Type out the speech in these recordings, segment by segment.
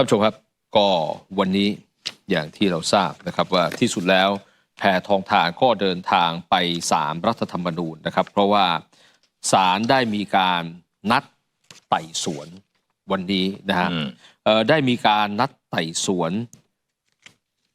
ท่านผู้ชมครับก็วันนี้อย่างที่เราทราบนะครับว่าที่สุดแล้วแพทองทานก็เดินทางไปศาลรัฐธรรมนูญนะครับ เพราะว่าศาลได้มีการนัดไต่สวนวันนี้นะฮะอืมเอ่อได้มีการนัดไต่สวน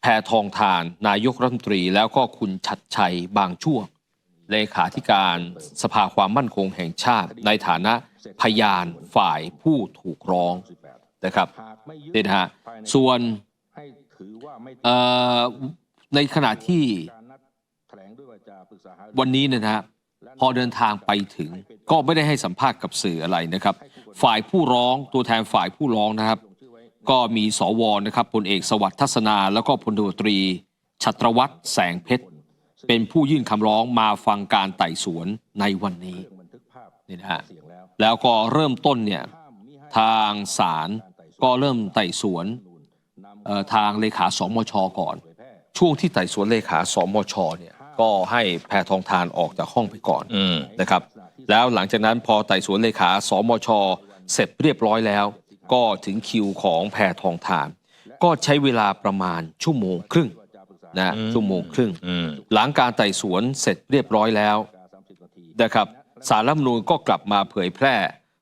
แพทองทาน นายกรัฐมนตรี แล้วก็คุณชัดชัยบางช่วงเลขาธิการสภาความมั่นคงแห่งชาติ ในฐานะพยานฝ่ายผู้ถูกร้อง นะครับนี่นะฮะส่วนให้ถือว่าไม่เอ่อในขณะที่การนัดแถลงด้วยวาจาปรึกษาหารือวันนี้เนยนะฮะพอเดินทางไปถึงก็ไม่ได้ให้สัมภาษณ์กับสื่ออะไรนะครับ ฝ่ายผู้ร้องตัวแทนฝ่ายผู้ร้องนะครับ ก็มีสวนะครับพลเอกสวัสดิ์ทัศนา แล้วก็พลตำรวจตรีชัตรวัตรแสงเพชร เป็นผู้ยื่นคำร้องมาฟังการไต่สวนในวันนี้บันทึกภาพนี่นะฮะเสียงแล้วแล้วก็เริ่มต้นเนี่ยห้ามมิให้ทางศาล ก็เริ่มไต่สวนเอ่อทางเลขาสมชก่อนเผยแพร่ช่วงที่ไต่สวนเลขาสมชเนี่ยก็ให้แพทองทานออกจากห้องไปก่อนอืมนะครับ แล้วหลังจากนั้นพอไต่สวนเลขาสมช เสร็จเรียบร้อยแล้ว ก็ถึงคิวของแพทองทาน ก็ใช้เวลาประมาณชั่วโมงครึ่งนะอืมชั่วโมงครึ่งอืมหลังการไต่สวนเสร็จเรียบร้อยแล้วสามสิบนาทีนะครับสารรัฐธรรมนูญก็กลับมาเผยแพร่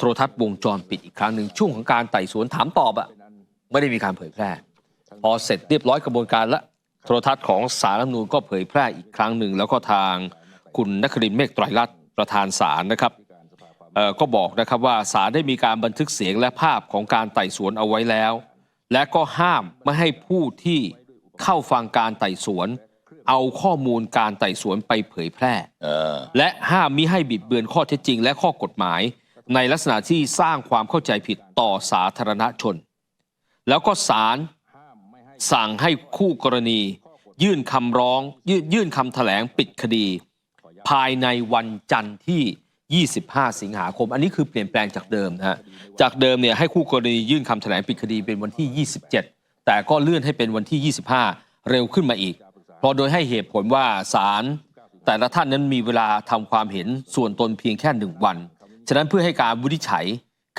โทรทัศน์วงจรปิดอีกครั้งหนึ่งช่วงของการไต่สวนถามตอบอะไม่ได้มีการเผยแพร่ พอเสร็จเรียบร้อยกระบวนการละโทรทัศน์ของสารรัฐธรรมนูญก็เผยแพร่อีกครั้งหนึ่งแล้วก็ทางคุณนครินทร์เมฆไตรรัตน์ประธานศาลนะครับเอ่อก็บอกนะครับว่าศาลได้มีการบันทึกเสียงและภาพของการไต่สวนเอาไว้แล้ว และก็ห้ามไม่ให้ผู้ที่เข้าฟังการไต่สวน เอาข้อมูลการไต่สวนไปเผยแพร่เออและห้ามมิให้บิดเบือนข้อเท็จจริง และข้อกฎหมาย ในลักษณะที่สร้างความเข้าใจผิดต่อสาธารณชน แล้วก็ศาลสั่งให้คู่กรณี ยื่นคำร้องยยื่นคำแถลงปิดคดี ภายในวันจันทร์ที่ 25 สิงหาคม อันนี้คือเปลี่ยนแปลงจากเดิมนะฮะจากเดิมเนี่ยให้คู่กรณียื่นคำแถลงปิดคดีเป็นวันที่ 27 แต่ก็เลื่อนให้เป็นวันที่ 25 เร็วขึ้นมาอีก เพราะโดยให้เหตุผลว่าศาลแต่ละท่านนั้นมีเวลาทำความเห็นส่วนตนเพียงแค่หนึ่งวัน ฉะนั้นเพื่อให้การวินิจฉัย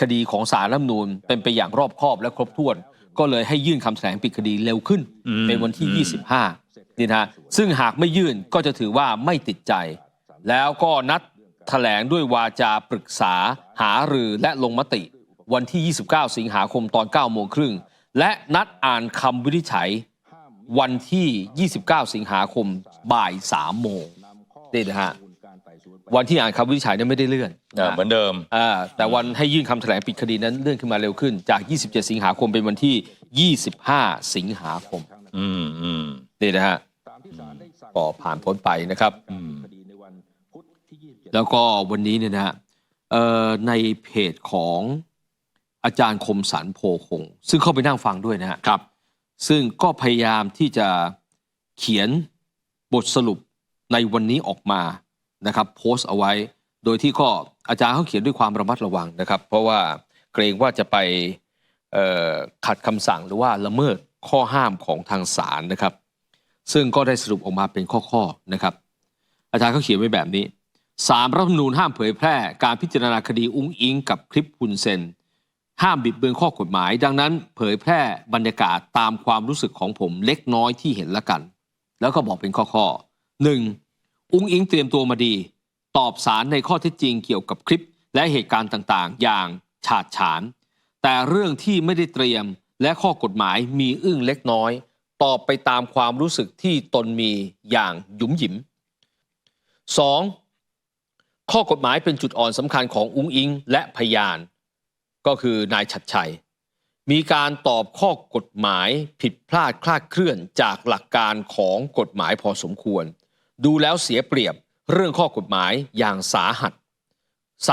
คดีของศาลรัฐธรรมนูญเป็นไปอย่างรอบคอบและครบถ้วน ก็เลยให้ยื่นคำแถลงปิดคดีเร็วขึ้นอืมเป็นวันที่อืม25 นี่นะฮะซึ่งหากไม่ยื่นก็จะถือว่าไม่ติดใจ แล้วก็นัดแถลงด้วยวาจาปรึกษา หารือและลงมติ วันที่ 29 สิงหาคมตอน9โมงครึ่งและนัดอ่านคำวินิจฉัยวันที่ 29 สิงหาคมบ่าย 3 โมงนี่นะฮะการไต่ส วนไปวันที่อ่านคำวินิจฉัยนั้นไม่ได้เลื่อนเออเหมือนเดิม อ่าแต่วันให้ยื่นคำแถลงปิดคดีนั้นเลื่อนขึ้นมาเร็วขึ้นจาก 27 สิงหาคมเป็นวันที่ 25 สิงหาคมอืมอืมนี่นะฮะตามที่ศาลได้สั่งก็ผ่านพ้นไปนะครับอืมคดีในวันพุธที่27แล้วก็วันนี้เนี่ยนะฮะเอ่อในเพจของอาจารย์คมสันโพคง ซึ่งเข้าไปนั่งฟังด้วยนะฮะครับ ซึ่งก็พยายามที่จะเขียนบทสรุปในวันนี้ออกมา นะครับโพสต์เอาไว้ โดยที่ก็อาจารย์เขาเขียนด้วยความระมัดระวังนะครับ เพราะว่าเกรงว่าจะไปขัดคำสั่งหรือว่าละเมิดข้อห้ามของทางศาลนะครับ ซึ่งก็ได้สรุปออกมาเป็นข้อๆนะครับ อาจารย์เขาเขียนไว้แบบนี้สามรัฐธรรมนูญห้ามเผยแพร่การพิจารณาคดีอุ้งอิงกับคลิปฮุนเซนห้ามบิดเบือนข้อกฎหมาย ดังนั้นเผยแพร่บรรยากาศตามความรู้สึกของผมเล็กน้อยที่เห็นละกัน แล้วก็บอกเป็นข้อๆหนึ่ง อุ้งอิงเตรียมตัวมาดี ตอบสารในข้อเท็จจริงเกี่ยวกับคลิป และเหตุการณ์ต่างๆ อย่างฉาดฉาน แต่เรื่องที่ไม่ได้เตรียมและข้อกฎหมายมีอึ้งเล็กน้อย ตอบไปตามความรู้สึกที่ตนมีอย่างหยุมหยิม 2. ข้อกฎหมายเป็นจุดอ่อนสำคัญของอุ้งอิงและพยาน ก็คือนายชัดชัย มีการตอบข้อกฎหมายผิดพลาดคลาดเคลื่อนจากหลักการของกฎหมายพอสมควร ดูแล้วเสียเปรียบเรื่องข้อกฎหมายอย่างสาหัส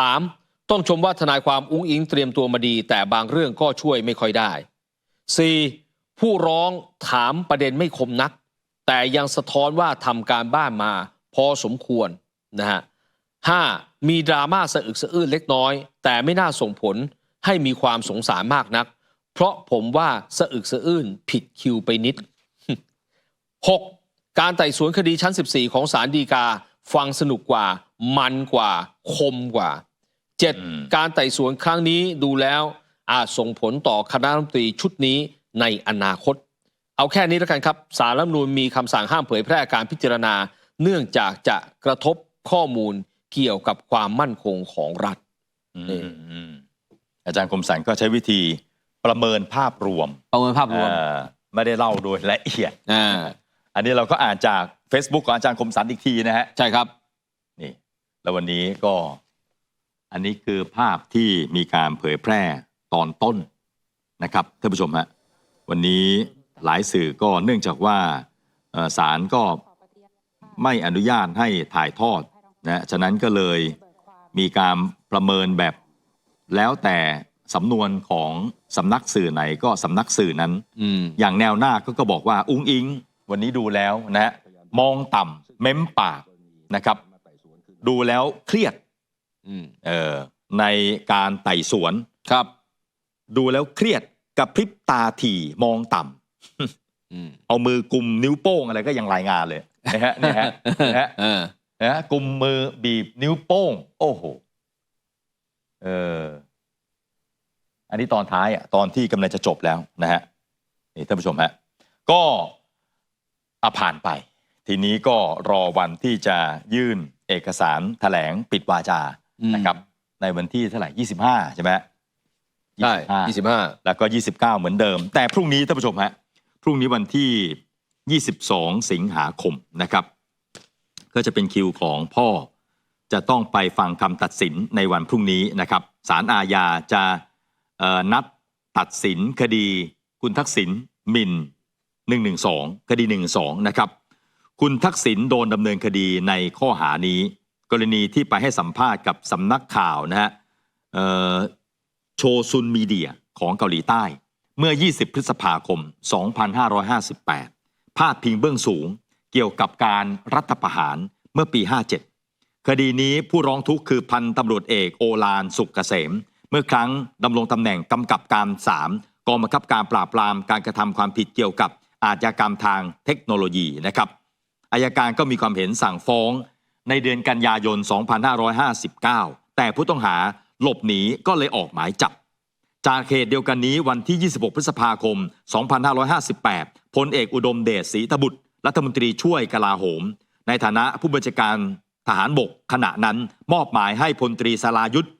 3. ต้องชมว่าทนายความอุ้งอิงเตรียมตัวมาดี แต่บางเรื่องก็ช่วยไม่ค่อยได้ 4. ผู้ร้องถามประเด็นไม่คมนัก แต่ยังสะท้อนว่าทำการบ้านมาพอสมควรนะฮะ 5. มีดราม่าสะอึกสะอื้นเล็กน้อย แต่ไม่น่าส่งผลให้มีความสงสารมากนัก เพราะผมว่าสะอึกสะอื้นผิดคิวไปนิด 6. การไต่สวนคดีชั้น 14 ของศาลฎีกา ฟังสนุกกว่า มันกว่า คมกว่าอืม 7. การไต่สวนครั้งนี้ดูแล้วอาจส่งผลต่อคณะรัฐมนตรีชุดนี้ในอนาคต เอาแค่นี้แล้วกันครับ สารรัฐธรรมนูญมีคำสั่งห้ามเผยแพร่การพิจารณา เนื่องจากจะกระทบข้อมูลเกี่ยวกับความมั่นคงของรัฐอืมนี่อืมอาจารย์คมสันก็ใช้วิธีประเมินภาพรวม ประเมินภาพรวมเอ่อไม่ได้เล่าโดยละเอียด อ่าอันนี้เราก็อ่านจาก Facebook ของอาจารย์คมสันอีกทีนะฮะใช่ครับนี่แล้ววันนี้ก็ อันนี้คือภาพที่มีการเผยแพร่ตอนต้นนะครับท่านผู้ชมฮะวันนี้หลายสื่อก็เนื่องจากว่าเอ่อศาลก็ไม่อนุญาตให้ถ่ายทอดนะฉะนั้นก็เลยมีการประเมินแบบแล้วแต่สำนวนของสำนักสื่อไหนก็สำนักสื่อนั้นอืมอย่างแนวหน้าก็ก็บอกว่า อุ้งอิง วันนี้ดูแล้วนะฮะมองต่ำเม้มปากนะครับ ดูแล้วเครียดอืมเอ่อในการไต่สวนครับ ดูแล้วเครียดกับพริบตาถี่มองต่ำอืมเอามือกุมนิ้วโป้งอะไรก็ยังรายงานเลยนะฮะนี่ฮะนะฮะเออนะฮะกุมมือบีบนิ้วโป้ง โอ้โหเอออันนี้ตอนท้ายอะตอนที่กำลังจะจบแล้วนะฮะนี่ท่านผู้ชมฮะก็ อะผ่านไป ทีนี้ก็รอวันที่จะยื่นเอกสารแถลงปิดวาจาอืมนะครับ ในวันที่เท่าไหร่25 ใช่ไหมฮะได้25ยี่สิบห้าแล้วก็ 29 เหมือนเดิม แต่พรุ่งนี้ท่านผู้ชมฮะพรุ่งนี้วันที่ 22 สิงหาคมนะครับ ก็จะเป็นคิวของพ่อจะต้องไปฟังคำตัดสินในวันพรุ่งนี้นะครับศาลอาญาจะเอ่อนัดตัดสินคดี คุณทักษิณหมิน 112 คดี 112 นะครับ คุณทักษิณโดนดำเนินคดีในข้อหานี้ กรณีที่ไปให้สัมภาษณ์กับสำนักข่าวนะฮะโชซุนมีเดียของเกาหลีใต้ เมื่อ 20 พฤษภาคม 2558 พาดพิงเบื้องสูงเกี่ยวกับการรัฐประหารเมื่อปี 57 คดีนี้ผู้ร้องทุกข์คือพันตำรวจเอกโอลานสุกเกษม เมื่อครั้งดำรงตำแหน่งกำกับการ 3กองบังคับการปราบปรามการกระทำความผิดเกี่ยวกับ อาชญากรรมทางเทคโนโลยีนะครับอายการก็มีความเห็นสั่งฟ้องในเดือนกันยายน 2559 แต่ผู้ต้องหาหลบหนีก็เลยออกหมายจับ จากเหตุเดียวกันนี้วันที่ 26 พฤษภาคม 2558 พลเอกอุดมเดชศรีตบุตร รัฐมนตรีช่วยกลาโหม ในฐานะผู้บัญชาการทหารบกขณะนั้นมอบหมายให้พลตรีสรายุทธ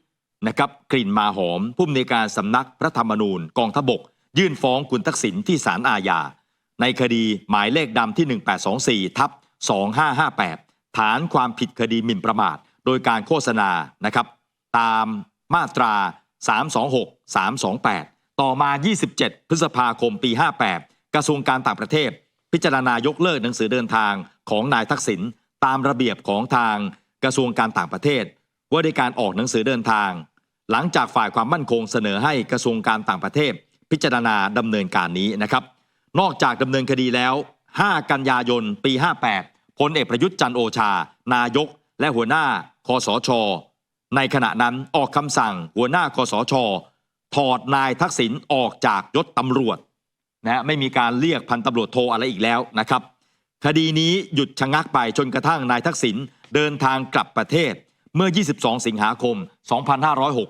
นะครับกลิ่นมาหอมผู้อำนวยการสำนักพระธรรมนูญกองทบก ยื่นฟ้องคุณทักษิณที่ศาลอาญา ในคดีหมายเลขดำที่ 1824ทับ2558 ฐานความผิดคดีหมิ่นประมาท โดยการโฆษณานะครับ ตามมาตรา 326 328 ต่อมา 27 พฤษภาคมปี 58 กระทรวงการต่างประเทศ พิจารณายกเลิกหนังสือเดินทางของนายทักษิณตามระเบียบของทางกระทรวงการต่างประเทศ ว่าด้วยการออกหนังสือเดินทาง หลังจากฝ่ายความมั่นคงเสนอให้กระทรวงการต่างประเทศ พิจารณาดำเนินการนี้นะครับ นอกจากดำเนินคดีแล้ว 5 กันยายน ปี 58พลเอกประยุทธ์จันโอชา นายก และหัวหน้าคอสช ในขณะนั้นออกคำสั่งหัวหน้าคอสช ถอดนายทักษิณออกจากยศตำรวจนะฮะไม่มีการเรียกพันตำรวจโทอะไรอีกแล้วนะครับ คดีนี้หยุดชะงักไปจนกระทั่งนายทักษิณเดินทางกลับประเทศเมื่อ 22 สิงหาคม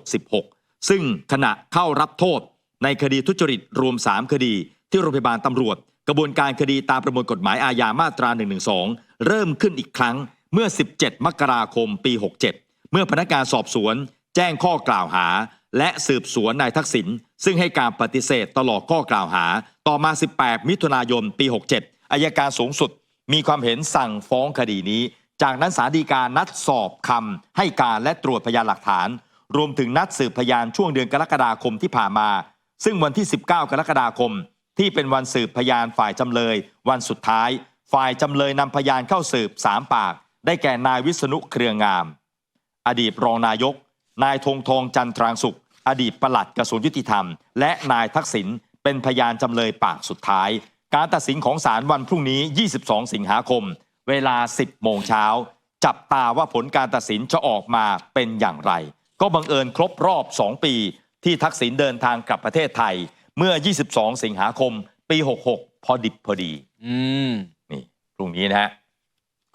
2566 ซึ่งขณะเข้ารับโทษในคดีทุจริตรวม 3 คดี ที่โรงพยาบาลตำรวจ กระบวนการคดีตามประมวลกฎหมายอาญามาตรา 112 เริ่มขึ้นอีกครั้งเมื่อ 17 มกราคม ปี 67 เมื่อพนักงานสอบสวน แจ้งข้อกล่าวหา และสืบสวนนายทักษิณซึ่งให้การปฏิเสธตลอดข้อกล่าวหา ต่อมา 18 มิถุนายน ปี 67อายการสูงสุด มีความเห็นสั่งฟ้องคดีนี้ จากนั้นศาลฎีการนัดสอบคำให้การและตรวจพยานหลักฐาน รวมถึงนัดสืบพยานช่วงเดือนกรกฎาคมที่ผ่านมา ซึ่งวันที่ 19 กรกฎาคม ที่เป็นวันสืบพยานฝ่ายจำเลย วันสุดท้าย ฝ่ายจำเลยนำพยานเข้าสืบ3ปาก ได้แก่นายวิษณุเครืองาม อดีตรองนายก นายธงทองจันทรางสุข อดีตปลัดกระทรวงยุติธรรม และนายทักษิณเป็นพยานจำเลยปากสุดท้าย การตัดสินของศาลวันพรุ่งนี้ 22 สิงหาคม เวลา 10 โมงเช้า จับตาว่าผลการตัดสินจะออกมาเป็นอย่างไร ก็บังเอิญครบรอบ 2 ปี ที่ทักษิณเดินทางกลับประเทศไทย เมื่อ 22 สิงหาคม ปี 66 พอดิบพอดี อืม นี่พรุ่งนี้นะฮะ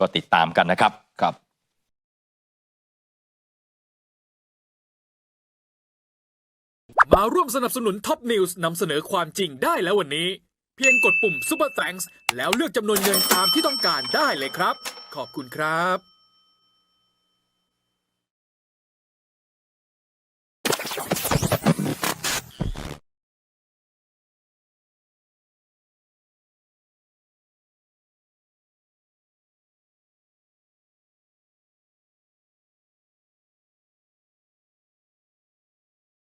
ก็ติดตามกันนะครับ ครับ มาร่วมสนับสนุนท็อปนิวส์นำเสนอความจริงได้แล้ววันนี้ เพียงกดปุ่ม Super Thanks แล้วเลือกจำนวนเงินตามที่ต้องการได้เลยครับ ขอบคุณครับ